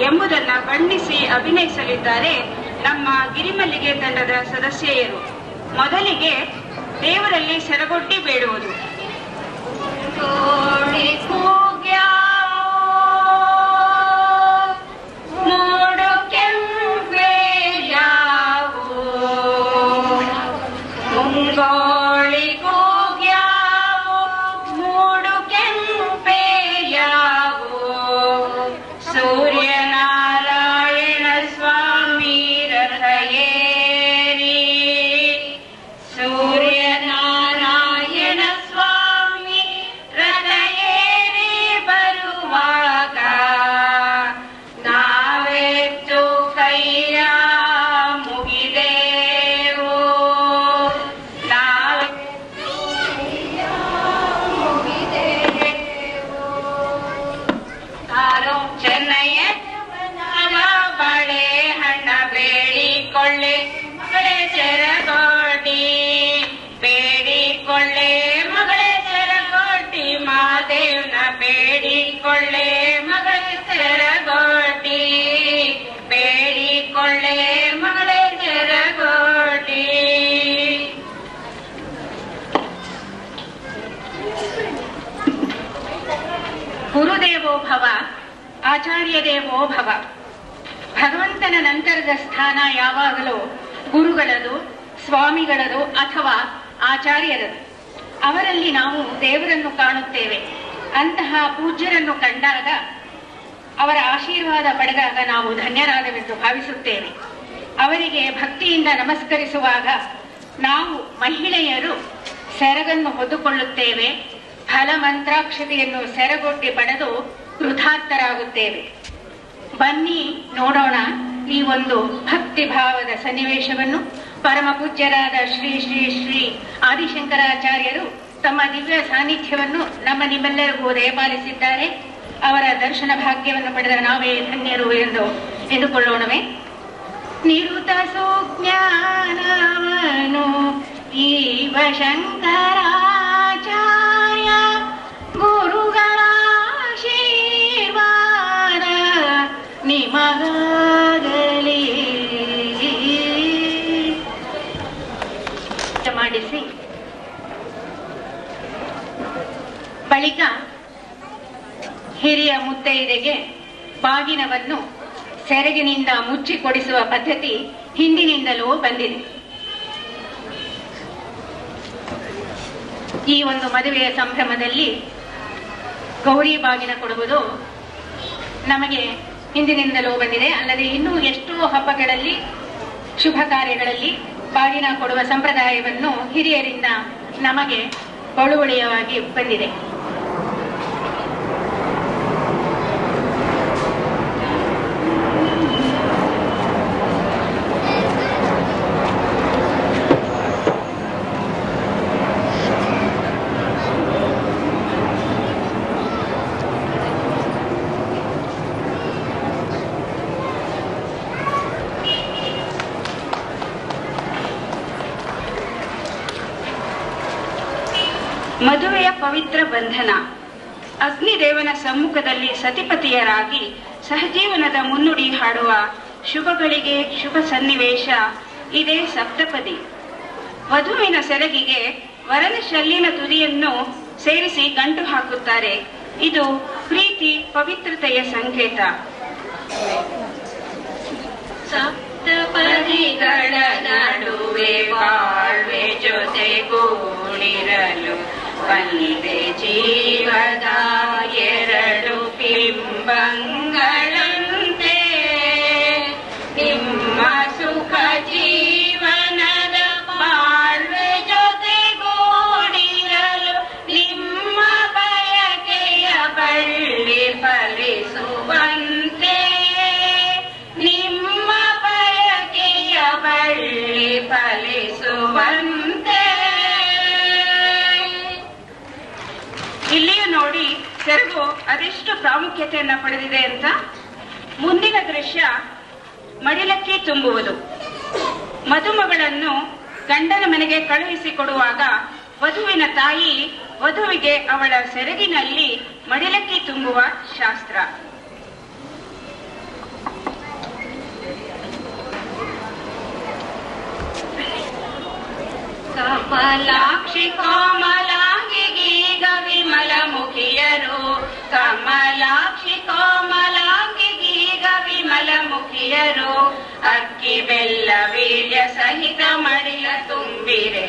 ಎಂಬುದನ್ನ ಬಣ್ಣಿಸಿ ಅಭಿನಯಿಸಲಿದ್ದಾರೆ ನಮ್ಮ ಗಿರಿಮಲ್ಲಿಗೆ ತಂಡದ ಸದಸ್ಯೆಯರು. ಮೊದಲಿಗೆ ದೇವರಲ್ಲಿ ಸೆರಗೊಡ್ಡಿ ಬೇಡುವುದು. ಗುರುದೇವೋ ಭವ ಆಚಾರ್ಯ ದೇವೋ ಭವ. ಭಗವಂತನ ನಂತರದ ಸ್ಥಾನ ಯಾವಾಗಲೂ ಗುರುಗಳದು, ಸ್ವಾಮಿಗಳದು ಅಥವಾ ಆಚಾರ್ಯರದು. ಅವರಲ್ಲಿ ನಾವು ದೇವರನ್ನು ಕಾಣುತ್ತೇವೆ. ಅಂತಹ ಪೂಜ್ಯರನ್ನು ಕಂಡಾಗ ಅವರ ಆಶೀರ್ವಾದ ಪಡೆದಾಗ ನಾವು ಧನ್ಯರಾದವೆಂದು ಭಾವಿಸುತ್ತೇವೆ ಅವರಿಗೆ ಭಕ್ತಿಯಿಂದ ನಮಸ್ಕರಿಸುವಾಗ ನಾವು ಮಹಿಳೆಯರು ಸೆರಗನ್ನು ಹೊದ್ದುಕೊಳ್ಳುತ್ತೇವೆ. ಫಲ ಮಂತ್ರಾಕ್ಷತೆಯನ್ನು ಸೆರಗೊಡ್ಡಿ ಪಡೆದು ಕೃತಾರ್ಥರಾಗುತ್ತೇವೆ. ಬನ್ನಿ ನೋಡೋಣ ಈ ಒಂದು ಭಕ್ತಿ ಭಾವದ ಸನ್ನಿವೇಶವನ್ನು ಪರಮ ಪೂಜ್ಯರಾದ ಶ್ರೀ ಶ್ರೀ ಶ್ರೀ ಆದಿಶಂಕರಾಚಾರ್ಯರು ತಮ್ಮ ದಿವ್ಯ ಸಾನ್ನಿಧ್ಯವನ್ನು ನಮ್ಮ ನಿಮ್ಮೆಲ್ಲರಿಗೂ ದಯಪಾಲಿಸಿದ್ದಾರೆ. ಅವರ ದರ್ಶನ ಭಾಗ್ಯವನ್ನು ಪಡೆದ ನಾವೇ ಧನ್ಯರು ಎಂದು ಎಂದುಕೊಳ್ಳೋಣವೇ. ನಿರುತ ಸುಜ್ಞಾನವನು, ಈ ಶಂಕರಾಚಾರ್ಯ ಮುತ್ತೈದೆಗೆ ಬಾಗಿನವನ್ನು ಸೆರಗಿನಿಂದ ಮುಚ್ಚಿ ಕೊಡಿಸುವ ಪದ್ಧತಿ ಹಿಂದಿನಿಂದಲೂ ಬಂದಿದೆ. ಈ ಒಂದು ಮದುವೆಯ ಸಂಭ್ರಮದಲ್ಲಿ ಗೌರಿ ಬಾಗಿನ ಕೊಡುವುದು ನಮಗೆ ಹಿಂದಿನಿಂದಲೂ ಬಂದಿದೆ. ಅಲ್ಲದೆ ಇನ್ನೂ ಎಷ್ಟೋ ಹಬ್ಬಗಳಲ್ಲಿ, ಶುಭ ಕಾರ್ಯಗಳಲ್ಲಿ ಬಾಗಿನ ಕೊಡುವ ಸಂಪ್ರದಾಯವನ್ನು ಹಿರಿಯರಿಂದ ನಮಗೆ ಬಳುವಳಿಯವಾಗಿ ಬಂದಿದೆ. ಮದುವೆಯ ಪವಿತ್ರ ಬಂಧನ. ಅಗ್ನಿದೇವನ ಸಮ್ಮುಖದಲ್ಲಿ ಸತಿಪತಿಯರಾಗಿ ಸಹಜೀವನದ ಮುನ್ನುಡಿ ಹಾಡುವ ಶುಭಗಳಿಗೆ ಶುಭ ಸನ್ನಿವೇಶ ಇದೇ ಸಪ್ತಪದಿ. ವಧುವಿನ ಸೆರಗಿಗೆ ವರನ ಶಲ್ಲಿನ ತುದಿಯನ್ನು ಸೇರಿಸಿ ಗಂಟು ಹಾಕುತ್ತಾರೆ. ಇದು ಪ್ರೀತಿ ಪವಿತ್ರತೆಯ ಸಂಕೇತ. ಸಪ್ತಪದಿಗಳ ನಡುವೆ ಬಾಳ್ವೆ ಜೊತೆಗೂಡಿರಲು ಬಂದೆ ಜೀವದ ಎರಡು ಬಿಂಬಂಗಳಂತೆ ಇಲ್ಲಿಯೂ ನೋಡಿ ಸೆರಗು ಅದೆಷ್ಟು ಪ್ರಾಮುಖ್ಯತೆಯನ್ನ ಪಡೆದಿದೆ ಅಂತ. ಮುಂದಿನ ದೃಶ್ಯ, ಮಡಿಲಕ್ಕೆ ತುಂಬುವುದು. ಮದುಮಗಳನ್ನು ಗಂಡನ ಮನೆಗೆ ಕಳುಹಿಸಿ ಕೊಡುವಾಗ ವಧುವಿನ ತಾಯಿ ವಧುವಿಗೆ ಅವಳ ಸೆರಗಿನಲ್ಲಿ ಮಡಿಲಕ್ಕೆ ತುಂಬುವ ಶಾಸ್ತ್ರ. ಕಮಲಾಕ್ಷಿ, ಕಮಲ ಮುಖಿಯರು ಕಮಲಾಕ್ಷಿ ಕೋಮಲಾಂಗಿಗೀಗ ವಿಮಲ ಮುಖಿಯರು, ಅಕ್ಕಿ ಬೆಲ್ಲ ವೀರ್ಯ ಸಹಿತ ಮಡಿಲ ತುಂಬಿರೆ.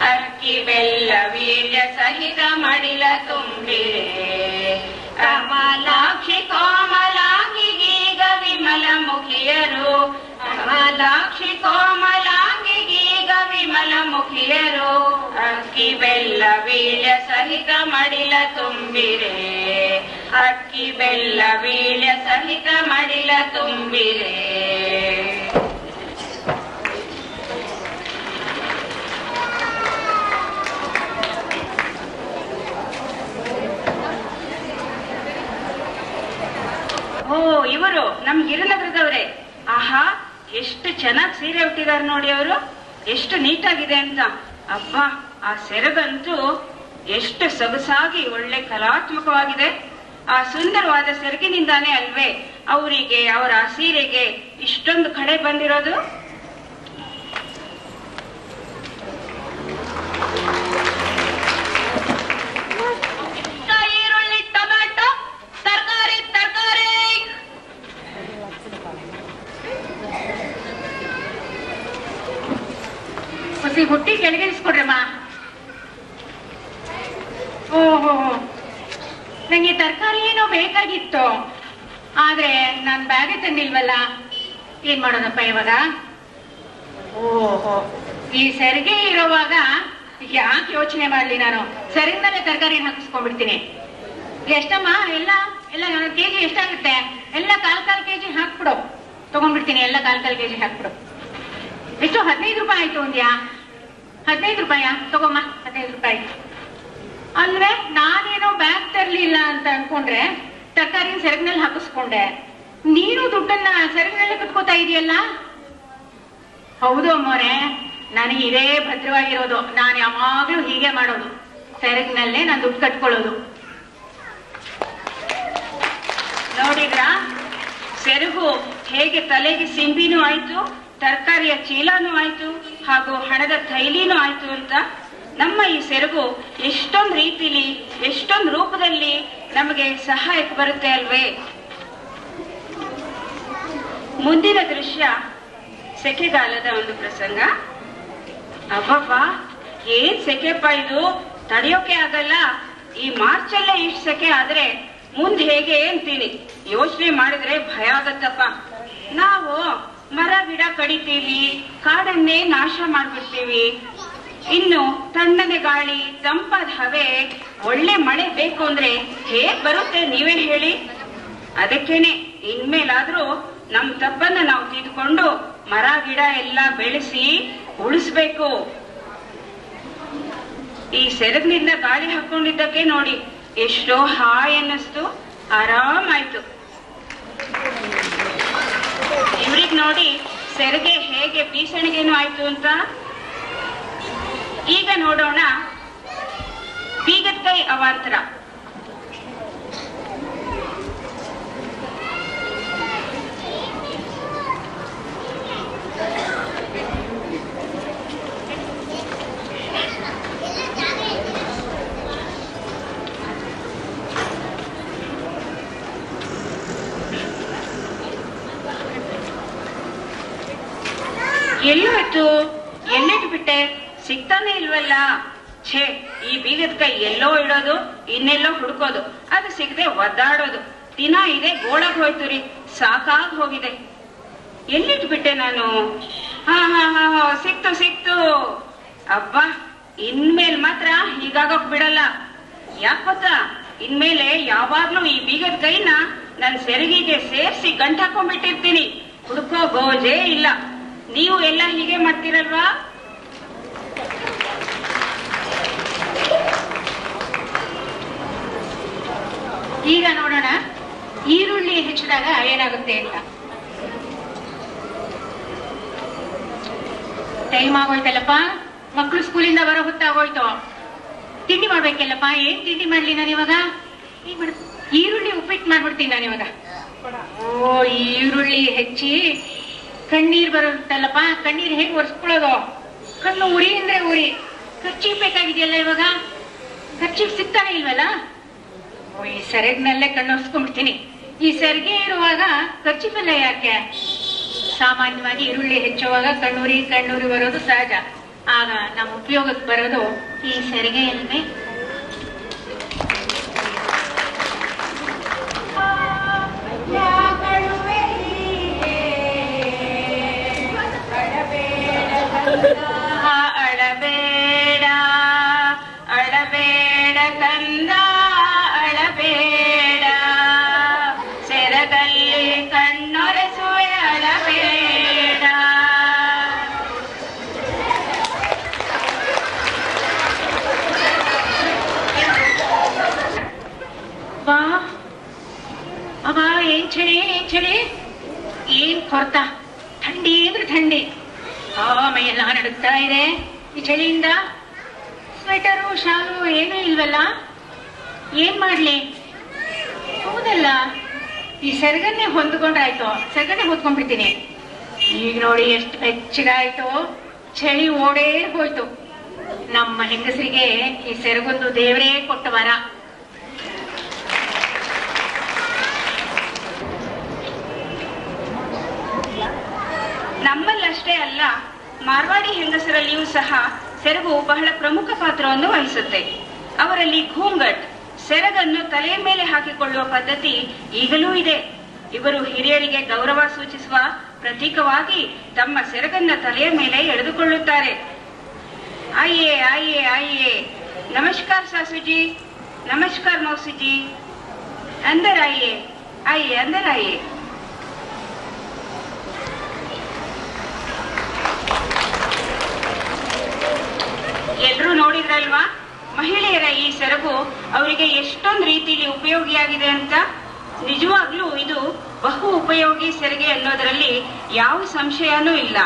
ಅಕ್ಕಿ ಬೆಲ್ಲ ವೀರ್ಯ ಸಹಿತ ಮಡಿಲ ತುಂಬಿರೆ. ಕಮಲಾಕ್ಷಿ ಕೋಮಲಾಂಗಿಗೀಗ ವಿಮಲ ಮುಖಿಯರು, ಕಮಲಾಕ್ಷಿ ಕೋಮಲಾಂಗಿಗೀಗ ವಿಮಲ ಮುಖಿಯರು, ಅಕ್ಕಿ ಬೆಲ್ಲ ವೀಳ್ಯ ಸಹಿತ ಮಡಿಲ ತುಂಬಿರೆ. ಅಕ್ಕಿ ಬೆಲ್ಲ ವೀಳ್ಯ ಸಹಿತ ಮಡಿಲ ತುಂಬಿರೆ. ಓ, ಇವರು ನಮ್ ಗಿರಿನಗರದವ್ರೆ. ಆಹಾ, ಎಷ್ಟು ಚೆನ್ನಾಗಿ ಸೀರೆ ಉಟ್ಟಿದ್ದಾರೆ ನೋಡಿ ಅವರು. ಎಷ್ಟು ನೀಟಾಗಿದೆ ಅಂತ. ಅಬ್ಬಾ, ಆ ಸೆರಗಂತೂ ಎಷ್ಟು ಸೊಗಸಾಗಿ, ಒಳ್ಳೆ ಕಲಾತ್ಮಕವಾಗಿದೆ. ಆ ಸುಂದರವಾದ ಸೆರಗಿನಿಂದಾನೇ ಅಲ್ವೇ, ಅವರಿಗೆ, ಅವರ ಆ ಸೀರೆಗೆ ಇಷ್ಟೊಂದು ಕಡೆ ಬಂದಿರೋದು? ಹುಟ್ಟಿ ಕೆಳಗಿಳಿಸ್ಕೊಡ್ರಮ್ಮ. ಓಹೋ. ನಂಗೆ ತರಕಾರಿ ಏನೋ ಬೇಕಾಗಿತ್ತು. ಆದ್ರೆ ನಾನ್ ಬ್ಯಾಗೆ ತಂದಿಲ್ವಲ್ಲ? ಏನ್ ಮಾಡೋದಪ್ಪ ಇವಾಗ? ಓಹೋ. ಈ ಸರಿಗೆ ಇರೋವಾಗ ಯಾಕೆ ಯೋಚನೆ ಮಾಡ್ಲಿ ನಾನು? ಸರಿಯಿಂದಲೇ ತರಕಾರಿ ಹಾಕಿಸ್ಕೊಂಡ್ಬಿಡ್ತೀನಿ? ಎಷ್ಟಮ್ಮ? ಎಲ್ಲ? ಎಲ್ಲ ನನ್ನ ಕೆಜಿ ಎಷ್ಟಾಗುತ್ತೆ? ಎಲ್ಲ ಕಾಲ್ ಕಾಲ್ ಕೆಜಿ ಹಾಕ್ಬಿಡು. ತಗೊಂಡ್ಬಿಡ್ತೀನಿ. ಎಲ್ಲ ಕಾಲ್ ಕಾಲ್ ಕೆಜಿ ಹಾಕ್ಬಿಡು. ಎಷ್ಟು ಹದಿನೈದು ರೂಪಾಯಿ ಆಯ್ತು ಒಂದ್ಯಾ ಹದಿನೈದು ರೂಪಾಯ ತಗೊಮ್ಮ, ಹದಿನೈದು ರೂಪಾಯಿ. ಅಂದ್ರೆ ನಾನೇನೋ ಬ್ಯಾಗ್ ತರ್ಲಿಲ್ಲ ಅಂತ ಅನ್ಕೊಂಡ್ರೆ ತರಕಾರಿನ ಸೆರಗಿನಲ್ಲಿ ಹಾಕಿಸ್ಕೊಂಡೆ. ನೀನು ದುಡ್ಡನ್ನ ಸೆರಗಿನಲ್ಲೇ ಕಟ್ಕೋತಾ ಇದೆಯಲ್ಲ? ಹೌದು ಅಮ್ಮೋರೆ, ನನಗೆ ಇದೇ ಭದ್ರವಾಗಿರೋದು. ನಾನು ಯಾವಾಗ್ಲೂ ಹೀಗೆ ಮಾಡೋದು. ಸೆರಗಿನಲ್ಲೇ ನಾನು ದುಡ್ಡು ಕಟ್ಕೊಳ್ಳೋದು. ನೋಡಿದ್ರ? ಸೆರಗು ಹೇಗೆ ತಲೆಗೆ ಸಿಂಬಿನೂ ಆಯ್ತು ತರಕಾರಿಯ ಚೀಲನೂ ಆಯ್ತು ಹಾಗೂ ಹಣದ ಥೈಲಿನೂ ಆಯ್ತು ಅಂತ ನಮ್ಮ ಈ ಸೆರಗು ಎಷ್ಟೊಂದು ರೀತಿಲಿ, ಎಷ್ಟೊಂದು ರೂಪದಲ್ಲಿ ನಮಗೆ ಸಹಾಯಕ್ಕೆ ಬರುತ್ತೆ ಅಲ್ವೇ? ಮುಂದಿನ ದೃಶ್ಯ ಸೆಕೆಗಾಲದ ಒಂದು ಪ್ರಸಂಗ. ಅಬ್ಬಬ್ಬ, ಏನ್ ಸೆಕೆಪ್ಪ ಇದು? ತಡೆಯೋಕೆ ಆಗಲ್ಲ. ಈ ಮಾರ್ಚ್ ಅಲ್ಲೇ ಇಷ್ಟು ಸೆಕೆ ಆದ್ರೆ ಮುಂದೆ ಹೇಗೆ ಅಂತೀನಿ? ಯೋಚನೆ ಮಾಡಿದ್ರೆ ಭಯ ಆಗತ್ತಪ್ಪ. ನಾವು ಮರ ಗಿಡ ಕಡಿತೀವಿ ಕಾಡನ್ನೇ ನಾಶ ಮಾಡ್ಬಿಡ್ತೀವಿ. ಇನ್ನು ತಣ್ಣನೆ ಗಾಳಿ, ತಂಪಾದ ಹವೆ, ಒಳ್ಳೆ ಮಳೆ ಬೇಕು ಅಂದ್ರೆ ಹೇಗ್ ಬರುತ್ತೆ ನೀವೇ ಹೇಳಿ. ಅದಕ್ಕೇನೆ ಇನ್ಮೇಲಾದ್ರೂ ನಮ್ ತಪ್ಪನ್ನ ನಾವು ತಿದ್ಕೊಂಡು ಮರ, ಗಿಡ ಎಲ್ಲ ಬೆಳೆಸಿ ಉಳಿಸ್ಬೇಕು. ಈ ಸೆರಗಿನಿಂದ ಗಾಳಿ ಹಾಕೊಂಡಿದ್ದಕ್ಕೆ ನೋಡಿ, ಎಷ್ಟೋ ಹಾಯ್ ಅನ್ನಿಸ್ತು. ಆರಾಮಾಯ್ತು. ಇವ್ರಿಗ್ ನೋಡಿ ಸೆರಗೆ ಹೇಗೆ ಭೀಷಣಿಗೇನು ಆಯ್ತು ಅಂತ? ಈಗ ನೋಡೋಣ. ಬೀಗದ ಕೈ ಅವಾಂತರ. ಎಲ್ಲೋಯ್ತು ಎಲ್ಲಿಟ್ಟು ಬಿಟ್ಟೆ. ಸಿಗ್ತಾನೆ ಇಲ್ವಲ್ಲ? ಛೇ, ಈ ಬೀಗದ ಕೈ ಎಲ್ಲೋ ಇಡೋದು, ಇನ್ನೆಲ್ಲೋ ಹುಡುಕೋದು. ಅದು ಸಿಗದೆ ಒದ್ದಾಡೋದು. ದಿನ ಇದೆ ಗೋಳಕ್ ಹೋಯ್ತು ರೀ. ಸಾಕಾಗ್ ಹೋಗಿದೆ. ಎಲ್ಲಿಟ್ಟು ಬಿಟ್ಟೆ ನಾನು? ಹಾ ಹಾ ಹಾ ಸಿಕ್ತು ಸಿಕ್ತು. ಅಬ್ಬಾ, ಇನ್ಮೇಲ್ ಮಾತ್ರ ಹೀಗಾಗೋಕ್ ಬಿಡಲ್ಲ. ಯಾಕೆ ಇನ್ಮೇಲೆ ಯಾವಾಗ್ಲೂ ಈ ಬೀಗದ ಕೈನ ನನ್ ಸೆರಗಿಗೆ ಸೇರ್ಸಿ ಗಂಟಾಕೊಂಡ್ಬಿಟ್ಟಿರ್ತೀನಿ ಹುಡುಕೋ ಗೋಜೇ ಇಲ್ಲ. ನೀವು ಎಲ್ಲ ಹೀಗೆ ಮಾಡ್ತಿರಲ್ವಾ? ಈಗ ನೋಡೋಣ, ಈರುಳ್ಳಿ ಹೆಚ್ಚಿದಾಗ ಏನಾಗುತ್ತೆ ಅಂತ. ಟೈಮ್ ಆಗೋಯ್ತಲ್ಲಪ್ಪ. ಮಕ್ಕಳು ಸ್ಕೂಲಿಂದ ಬರೋ ಹೊತ್ತಾಗೋಯ್ತು ತಿಂಡಿ ಮಾಡ್ಬೇಕಲ್ಲಪ್ಪ, ಏನ್ ತಿಂಡಿ ಮಾಡ್ಲಿ ನಾನು ಇವಾಗ? ಈರುಳ್ಳಿ ಉಪ್ಪಿಟ್ಟು ಮಾಡ್ಬಿಡ್ತೀನಿ ನಾನು ಇವಾಗ. ಓ, ಈರುಳ್ಳಿ ಹೆಚ್ಚಿ ಕಣ್ಣೀರ್ ಬರುತ್ತಲ್ಲಪ್ಪ? ಕಣ್ಣೀರ್ ಹೇಗ್ ಒರೆಸ್ಕೊಳ್ಳೋದು? ಕಣ್ಣು ಉರಿ ಅಂದ್ರೆ ಉರಿ. ಖರ್ಚಿಗೆ ಬೇಕಾಗಿದೆಯಲ್ಲ ಇವಾಗ? ಖರ್ಚಿಗೆ ಸಿಗ್ತಾನೆ ಇಲ್ವಲ್ಲ? ಈ ಸೆರಗ್ನಲ್ಲೇ ಕಣ್ಣು ಒರೆಸ್ಕೊಂಡ್ಬಿಡ್ತೀನಿ. ಈ ಸೆರಗೆ ಇರುವಾಗ ಖರ್ಚಿಪೆಲ್ಲ ಯಾಕೆ? ಸಾಮಾನ್ಯವಾಗಿ ಈರುಳ್ಳಿ ಹೆಚ್ಚುವಾಗ ಕಣ್ಣೂರಿ ಕಣ್ಣೂರಿ ಬರೋದು ಸಹಜ. ಆಗ ನಮ್ಮ ಉಪಯೋಗಕ್ಕೆ ಬರೋದು ಈ ಸರಿಗೆ ಅಲ್ವೇ? ಚಳಿ ಏನ್ ಕೊರ್ತ? ಥಂಡಿ ಅಂದ್ರೆ ಥಂಡಿ. ಆ ಮೈಯೆಲ್ಲ ನಡುಗ್ತಾ ಇದೆ. ಈ ಚಳಿಯಿಂದ ಸ್ವೆಟರು, ಶಾಲು ಏನೂ ಇಲ್ವಲ್ಲ? ಏನ್ ಮಾಡ್ಲಿ? ಹೌದಲ್ಲ. ಈ ಸೆರಗನ್ನೇ ಹೊಂದ್ಕೊಂಡ್ರಾಯ್ತು. ಸೆರಗನ್ನೇ ಹೊತ್ಕೊಂಡ್ಬಿಡ್ತೀನಿ. ಈಗ ನೋಡಿ ಎಷ್ಟು ಬೆಚ್ಚಗಾಯ್ತು. ಚಳಿ ಓಡೇ ಹೋಯ್ತು. ನಮ್ಮ ಹೆಂಗಸರಿಗೆ ಈ ಸೆರಗೊಂದು ದೇವರೇ ಕೊಟ್ಟ ವರ. ಅಲ್ಲ, ಮಾರ್ವಾಡಿ ಹೆಂಗಸರಲ್ಲಿಯೂ ಸಹ ಸೆರಗು ಬಹಳ ಪ್ರಮುಖ ಪಾತ್ರವನ್ನು ವಹಿಸುತ್ತೆ. ಅವರಲ್ಲಿ ಘೂಂಗಟ್ ಸೆರಗನ್ನು ತಲೆಯ ಮೇಲೆ ಹಾಕಿಕೊಳ್ಳುವ ಪದ್ಧತಿ ಈಗಲೂ ಇದೆ. ಇವರು ಹಿರಿಯರಿಗೆ ಗೌರವ ಸೂಚಿಸುವ ಪ್ರತೀಕವಾಗಿ ತಮ್ಮ ಸೆರಗನ್ನ ತಲೆಯ ಮೇಲೆ ಎಳೆದುಕೊಳ್ಳುತ್ತಾರೆ. ಆಯೇ ಆಯೇ ಆಯೇ. ನಮಸ್ಕಾರ ಸಾಸುಜಿ ನಮಸ್ಕಾರ ಮೌಸಿಜಿ. ಅಂದರಾಯೇ, ಆಯೇ ಆಯೇ ನೋಡಿದ್ರಲ್ವಾ ಮಹಿಳೆಯರ ಈ ಸೆರಗು ಅವರಿಗೆ ಎಷ್ಟೊಂದು ರೀತಿಯಲ್ಲಿ ಉಪಯೋಗಿಯಾಗಿದೆ ಅಂತ? ನಿಜವಾಗ್ಲೂ ಇದು ಬಹು ಉಪಯೋಗಿ ಸೆರಗೆ ಅನ್ನೋದರಲ್ಲಿ ಯಾವ ಸಂಶಯನೂ ಇಲ್ಲ.